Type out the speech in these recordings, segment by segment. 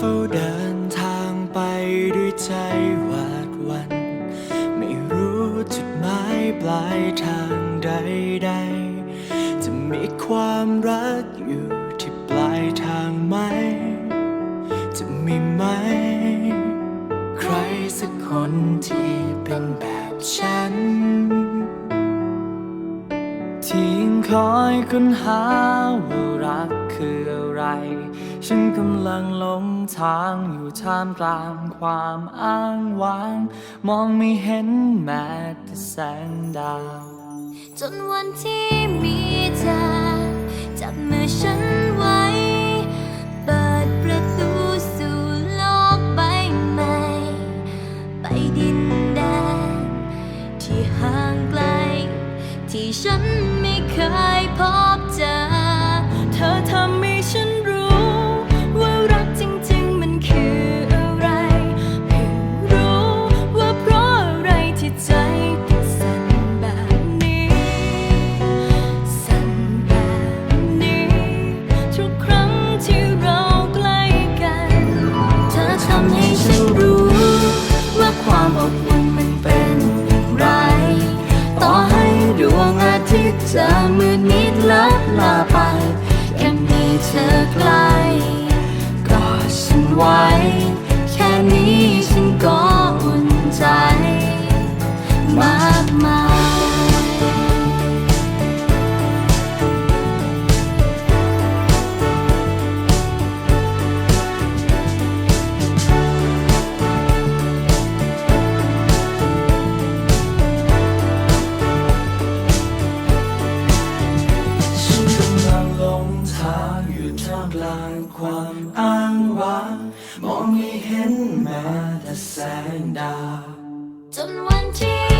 เฝ้าเดินทางไปด้วยใจหวาดวัน ไม่รู้จุดหมายปลายทางใดๆ จะมีความรักอยู่ที่ปลายทางไหม จะมีไหม ใครสักคนที่เป็นแบบฉัน ที่คอยค้นหาว่ารักคืออะไร ฉันกำลังหลงทางอยู่ท่ามกลางความอ้างว้าง มองไม่เห็นแม้แต่แสงดาว จนวันที่มีเธอจับมือฉันไว้ เปิดประตูสู่โลกใบใหม่ ไปดินแดน ที่ห่างไกล ที่ฉันไม่เคยพบเจอ ทิตย์จะมืดมิดลับลาไปแค่มีเธอใกล้กอดฉันไว้ แค่นี้ฉันก็างความอ้างว้างมองไม่เห็นแม้แต่แสงดาวจนวันที่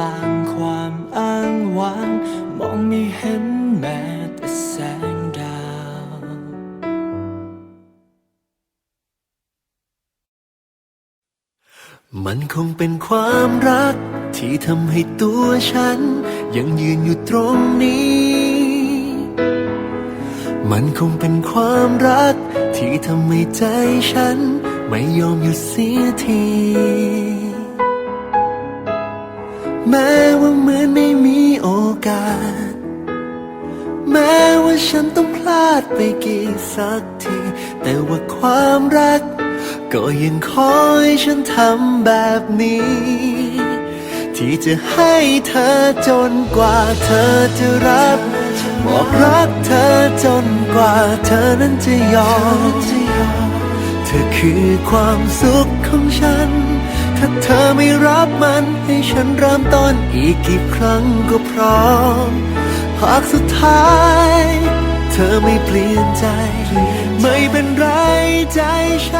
ลางความอ้างว้าง มองไม่เห็นแม้แต่แสงดาวมันคงเป็นความรัก ที่ทำให้ตัวฉัน ยังยืนอยู่ตรงนี้ มันคงเป็นความรัก ที่ทำให้ใจฉัน ไม่ยอมหยุดเสียที แม้ว่าเหมือนไม่มีโอกาส แม้ว่าฉันต้องพลาดไปกี่สักที แต่ว่าความรัก ก็ยังคอยฉันทำแบบนี้ ที่จะให้เธอจนกว่าเธอจะรับบอกรักเธอจนกว่าเธอนั้นจะยอมทธอคือความสุขของฉัน ถ้าเธอไม่รับมันให้ฉันเริ่มต้นอีกกี่ครั้งก็พร้อม หากสุดท้าย เธอไม่เปลี่ยนใจ ไม่เป็นไรใจฉัน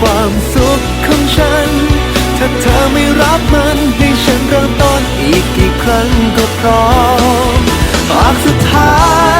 ความสุขของฉัน ถ้าเธอไม่รับมันให้ฉันเริ่มต้นอีกกี่ครั้งก็พร้อมหากสุดท้าย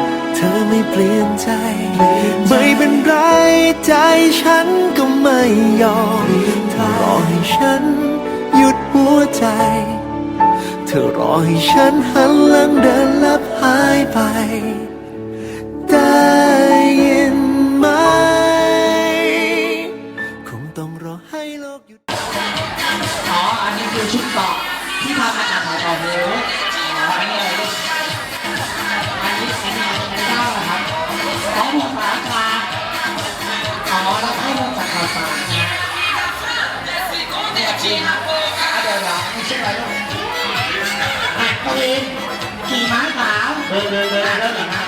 ธอไม่เปลี่ยนใจ ไม่เป็นไรใจฉันก็ไม่ยอมเธอรอให้ฉันหยุดหัวใจ เธอรอให้ฉันหันหลังเดินลับหายไปได้ ดี๋ยวนี่ชื่ออะไรลูกอะกวินขี่ม้าขาว เดินเดินเดินเดินขี่ม้า